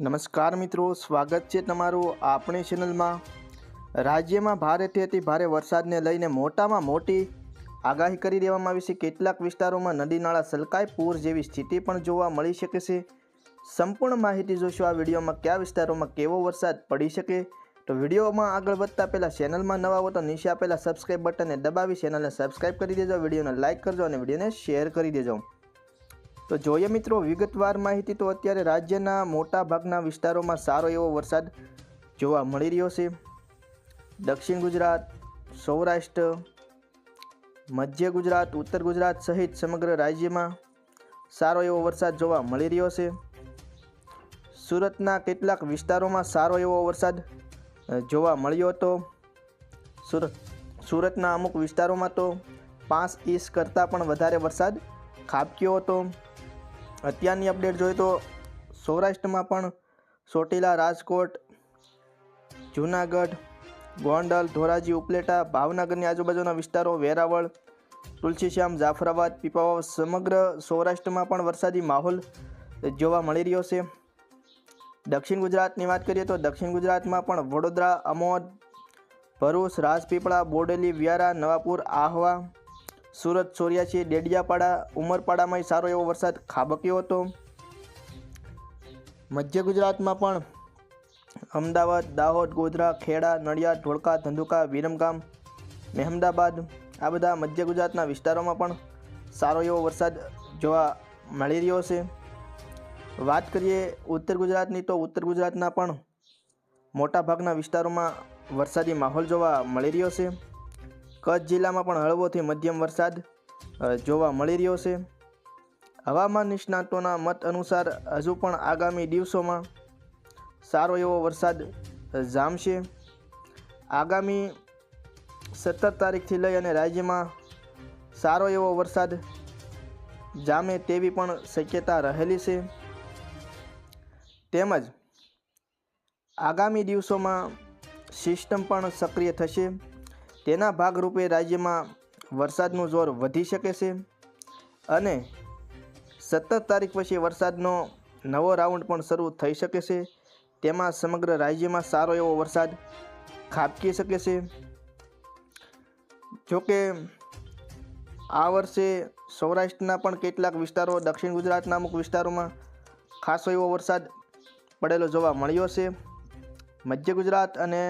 નમસ્કાર મિત્રો, સ્વાગત છે તમારું આપણી ચેનલમાં રાજ્યમાં ભારેથી અતિ ભારે વરસાદને લઈને મોટામાં મોટી આગાહી કરી દેવામાં આવી છે. કેટલાક વિસ્તારોમાં નદી નાળા સલકાય પૂર જેવી સ્થિતિ પણ જોવા મળી શકે છે. સંપૂર્ણ માહિતી જોશો આ વિડીયોમાં, કયા વિસ્તારોમાં કેવો વરસાદ પડી શકે? તો વિડીયોમાં આગળ વધતા પહેલાં ચેનલમાં નવા હો તો નીચે આપેલા સબસ્ક્રાઈબ બટનને દબાવી ચેનલને સબસ્ક્રાઈબ કરી દેજો, વિડીયોને લાઇક કરજો અને વિડીયોને શેર કરી દેજો. તો જોઈએ મિત્રો, વિગતવાર માહિતી તો અત્યારે રાજ્યના મોટા ભાગના વિસ્તારોમાં સારો એવો વરસાદ જોવા મળી રહ્યો છે. દક્ષિણ ગુજરાત, સૌરાષ્ટ્ર, મધ્ય ગુજરાત, ઉત્તર ગુજરાત સહિત સમગ્ર રાજ્યમાં સારો એવો વરસાદ જોવા મળી રહ્યો છે. સુરતના કેટલાક વિસ્તારોમાં સારો એવો વરસાદ જોવા મળ્યો હતો. સુરત, સુરતના અમુક વિસ્તારોમાં તો પાંચ ઇંચ કરતાં પણ વધારે વરસાદ ખાબક્યો હતો. અત્યારની અપડેટ જોઈએ તો સૌરાષ્ટ્રમાં પણ ચોટીલા રાજકોટ, જૂનાગઢ, ગોંડલ, ધોરાજી, ઉપલેટા, ભાવનગરની આજુબાજુના વિસ્તારો, વેરાવળ, તુલસીશ્યામ, જાફરાબાદ, પીપાવાવ સમગ્ર સૌરાષ્ટ્રમાં પણ વરસાદી માહોલ જોવા મળી રહ્યો છે. દક્ષિણ ગુજરાતની વાત કરીએ તો દક્ષિણ ગુજરાતમાં પણ વડોદરા, અમોદ, ભરૂચ, રાજપીપળા, બોડેલી, વ્યારા, નવાપુર, આહવા સુરત સોરિયાસી ડેડિયાપાડા ઉમરપાડામાં સારો એવો વરસાદ ખાબક્યો હતો. મધ્ય ગુજરાતમાં પણ અમદાવાદ, દાહોદ, ગોધરા, ખેડા, નડિયાદ, ધોળકા, ધંધુકા, વિરમગામ, મહેમદાબાદ આ બધા મધ્ય ગુજરાતના વિસ્તારોમાં પણ સારો એવો વરસાદ જોવા મળી રહ્યો છે. વાત કરીએ ઉત્તર ગુજરાતની તો ઉત્તર ગુજરાતના પણ મોટાભાગના વિસ્તારોમાં વરસાદી માહોલ જોવા મળી રહ્યો છે. કચ્છ જિલ્લામાં પણ હળવોથી મધ્યમ વરસાદ જોવા મળી રહ્યો છે. હવામાન નિષ્ણાતોના મત અનુસાર હજુ પણ આગામી દિવસોમાં સારો એવો વરસાદ જામશે. આગામી સત્તર તારીખથી લઈ અને રાજ્યમાં સારો એવો વરસાદ જામે તેવી પણ શક્યતા રહેલી છે. તેમજ આગામી દિવસોમાં સિસ્ટમ પણ સક્રિય થશે. તેના ભાગરૂપે રાજ્યમાં વરસાદનું જોર વધી શકે છે અને સત્તર તારીખ પછી વરસાદનો નવો રાઉન્ડ પણ શરૂ થઈ શકે છે. તેમાં સમગ્ર રાજ્યમાં સારો એવો વરસાદ ખાબકી શકે છે. જોકે આ વર્ષે સૌરાષ્ટ્રના પણ કેટલાક વિસ્તારો દક્ષિણ ગુજરાતના અમુક વિસ્તારોમાં ખાસો એવો વરસાદ પડેલો જોવા મળ્યો છે. મધ્ય ગુજરાત અને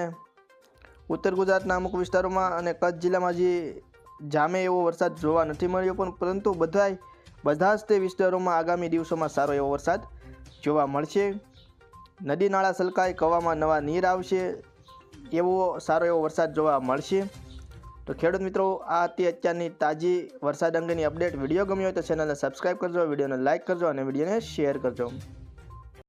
ઉત્તર ગુજરાતના અમુક વિસ્તારોમાં અને કચ્છ જિલ્લામાં જે જામે એવો વરસાદ જોવા નથી મળ્યો પણ પરંતુ બધાય, બધા જ તે વિસ્તારોમાં આગામી દિવસોમાં સારો એવો વરસાદ જોવા મળશે. નદી નાળા સલકાય કવામાં નવા નીર આવશે, એવો સારો એવો વરસાદ જોવા મળશે. તો ખેડૂત મિત્રો, આ હતી અત્યારની તાજી વરસાદ અંગેની અપડેટ. વીડિયો ગમ્યો હોય તો ચેનલને સબસ્ક્રાઈબ કરજો, વિડીયોને લાઇક કરજો અને વિડીયોને શેર કરજો.